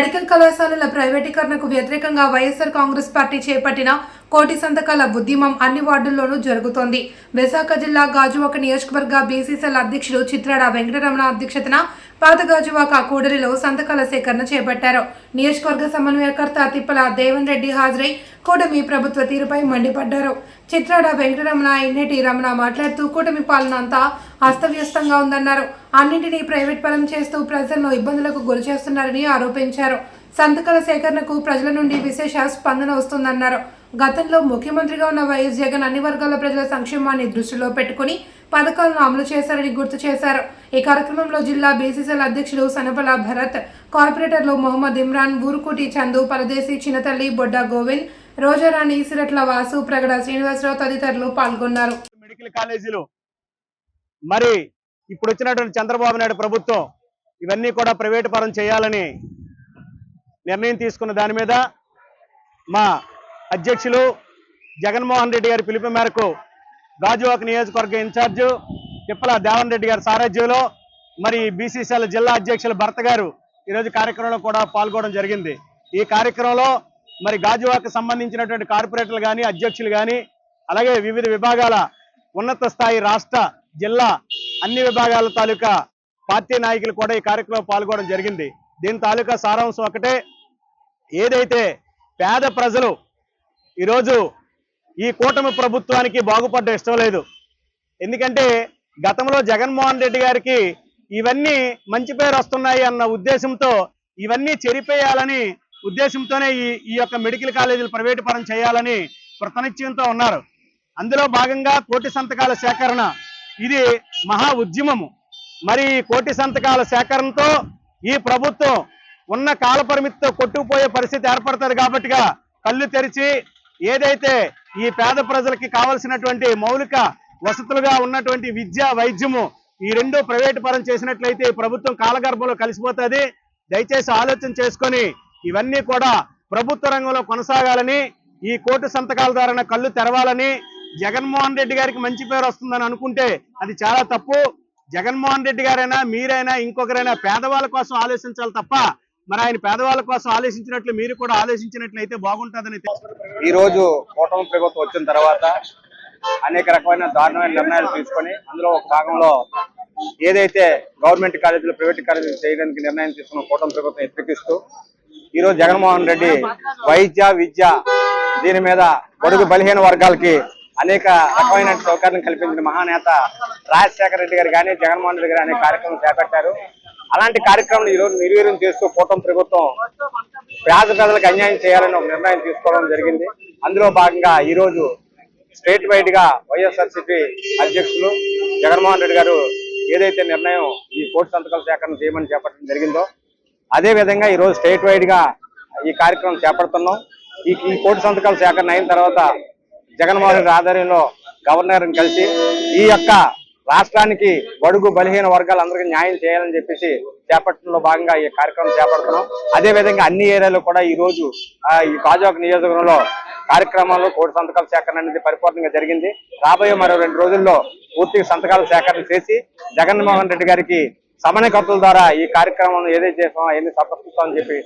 Medical కళాశాలల ప్రైవేటీకరణకు వ్యతిరేకంగా వైఎస్ఆర్ కాంగ్రెస్ పార్టీ చేపట్టిన కోటి సంతకాల ఉద్యమం అన్ని వార్డుల్లోనూ జరుగుతోంది. విశాఖ జిల్లా గాజువాక నియోజకవర్గ బీసీసీఎల్ అధ్యక్షుడు చిత్రాడ వెంకటరమణ అధ్యక్షతన పాత గాజువాక కూడలిలో సంతకాల సేకరణ చేపట్టారు. నియోజకవర్గ సమన్వయకర్త తిప్పల దేవన్ రెడ్డి హాజరై కూటమి ప్రభుత్వ తీరుపై మండిపడ్డారు. చిత్రాడ వెంకటరమణ ఎన్నిటి రమణ మాట్లాడుతూ కూటమి పాలన అంతా అస్తవ్యస్తంగా ఉందన్నారు. అన్నింటినీ ప్రైవేట్ పరం చేస్తూ ప్రజలను ఇబ్బందులకు గురి చేస్తున్నారని ఆరోపించారు. సంతకాల సేకరణకు ప్రజల నుండి విశేష స్పందన వస్తుందన్నారు. గతంలో ముఖ్యమంత్రిగా ఉన్న వైఎస్ జగన్ అన్ని వర్గాల ప్రజల సంక్షేమాన్ని దృష్టిలో పెట్టుకుని పథకాలను అమలు చేశారని గుర్తు చేశారు. ఈ కార్యక్రమంలో జిల్లా బీసీసీఎల్ అధ్యక్షుడు సనపల భరత్ కార్పొరేటర్లు మొహమ్మద్ ఇమ్రాన్ ఊరుకుటి చందు పరదేశి చిన్నతల్లి బొడ్డ గోవింద్ రోజారాణి ఈసిరట్ల వాసు ప్రగడ శ్రీనివాసరావు తదితరులు పాల్గొన్నారు. మెడికల్ కాలేజీలు. మరి ఇప్పుడు వచ్చినటువంటి చంద్రబాబు నాయుడు ప్రభుత్వం ఇవన్నీ కూడా ప్రైవేటు పరం చేయాలని నిర్ణయం తీసుకున్న దాని మీద మా అధ్యక్షులు జగన్మోహన్ రెడ్డి గారి పిలుపు మేరకు గాజువాక నియోజకవర్గ ఇన్ఛార్జు తిప్పల దేవన్ రెడ్డి గారి సారథ్యంలో మరి బీసీసీఎల్ జిల్లా అధ్యక్షులు భర్త గారు ఈరోజు కార్యక్రమంలో కూడా పాల్గొనడం జరిగింది. ఈ కార్యక్రమంలో మరి గాజువాకు సంబంధించినటువంటి కార్పొరేటర్లు కానీ అధ్యక్షులు కానీ అలాగే వివిధ విభాగాల ఉన్నత స్థాయి రాష్ట్ర జిల్లా అన్ని విభాగాల తాలూకా పార్టీ నాయకులు కూడా ఈ కార్యక్రమంలో పాల్గొనడం జరిగింది. దీని తాలూకా సారాంశం ఒకటే ఏదైతే పేద ప్రజలు ఈరోజు ఈ కూటమి ప్రభుత్వానికి బాగుపడ్డ ఇష్టం లేదు. ఎందుకంటే గతంలో జగన్మోహన్ రెడ్డి గారికి ఇవన్నీ మంచి పేరు వస్తున్నాయి అన్న ఉద్దేశంతో ఇవన్నీ చెరిపేయాలని ఉద్దేశంతోనే ఈ ఈ యొక్క మెడికల్ కాలేజీలు ప్రైవేటు పరం చేయాలని కృతనిశ్చయంతో ఉన్నారు. అందులో భాగంగా కోటి సంతకాల సేకరణ ఇది మహా ఉద్యమము. మరి ఈ కోటి సంతకాల సేకరణతో ఈ ప్రభుత్వం ఉన్న కాల పరిమితితో కొట్టుకుపోయే పరిస్థితి ఏర్పడుతుంది కాబట్టిగా కళ్ళు తెరిచి ఏదైతే ఈ పేద ప్రజలకి కావలసినటువంటి మౌలిక వసతులుగా ఉన్నటువంటి విద్య వైద్యము ఈ రెండు ప్రైవేటు పరం చేసినట్లయితే ప్రభుత్వం కాలగర్భంలో కలిసిపోతుంది. దయచేసి ఆలోచన చేసుకొని ఇవన్నీ కూడా ప్రభుత్వ రంగంలో కొనసాగాలని ఈ కోటు సంతకాల ద్వారా కళ్ళు తెరవాలని జగన్మోహన్ రెడ్డి గారికి మంచి పేరు వస్తుందని అనుకుంటే అది చాలా తప్పు. జగన్మోహన్ రెడ్డి గారైనా మీరైనా ఇంకొకరైనా పేదవాళ్ళ కోసం ఆలోచించాలి తప్ప మరి ఆయన పేదవాళ్ళ కోసం ఆలోచించినట్లు మీరు కూడా ఆలోచించినట్లయితే బాగుంటుందని ఈ రోజు కూటమి ప్రభుత్వం వచ్చిన తర్వాత అనేక రకమైన దారుణమైన నిర్ణయాలు తీసుకొని అందులో ఒక భాగంలో ఏదైతే గవర్నమెంట్ కాలేజీలు ప్రైవేట్ కాలేజీలు చేయడానికి నిర్ణయం తీసుకున్న కూటమి ప్రభుత్వం వ్యతిరేకిస్తూ ఈ రోజు జగన్మోహన్ రెడ్డి వైద్య విద్య దీని మీద బడుగు బలహీన వర్గాలకి అనేక రకమైన సౌకర్యం కల్పించిన మహానేత రాజశేఖర రెడ్డి గారు కానీ జగన్మోహన్ రెడ్డి గారు అనే కార్యక్రమం చేపట్టారు. అలాంటి కార్యక్రమం ఈ రోజు నిర్వీర్యం చేస్తూ కూటమి ప్రభుత్వం పేద ప్రజలకు అన్యాయం చేయాలని ఒక నిర్ణయం తీసుకోవడం జరిగింది. అందులో భాగంగా ఈ రోజు స్టేట్ వైడ్గా వైఎస్ఆర్సీపీ అధ్యక్షులు జగన్మోహన్ రెడ్డి గారు ఏదైతే నిర్ణయం ఈ కోర్టు సంతకాల సేకరణ చేయమని చేపట్టడం జరిగిందో అదే విధంగా ఈ రోజు స్టేట్ వైడ్గా ఈ కార్యక్రమం చేపడుతున్నాం. ఈ ఈ కోటి సంతకాల సేకరణ అయిన తర్వాత జగన్మోహన్ రెడ్డి ఆధ్వర్యంలో గవర్నర్ని కలిసి ఈ యొక్క రాష్ట్రానికి బడుగు బలహీన వర్గాలందరికీ న్యాయం చేయాలని చెప్పేసి చేపట్టడంలో భాగంగా ఈ కార్యక్రమం చేపడుతున్నాం. అదే విధంగా అన్ని ఏరియాలో కూడా ఈ రోజు ఆ, ఈ గాజువాక నియోజకవర్గంలో కార్యక్రమంలో కోటి సంతకాల సేకరణ అనేది పరిపూర్ణంగా జరిగింది. రాబోయే మరో రెండు రోజుల్లో పూర్తిగా సంతకాల సేకరణ చేసి జగన్మోహన్ రెడ్డి గారికి సమన్వయకర్తల ద్వారా ఈ కార్యక్రమం ఏదైతే చేసామో అవన్నీ సమర్పిస్తామని చెప్పి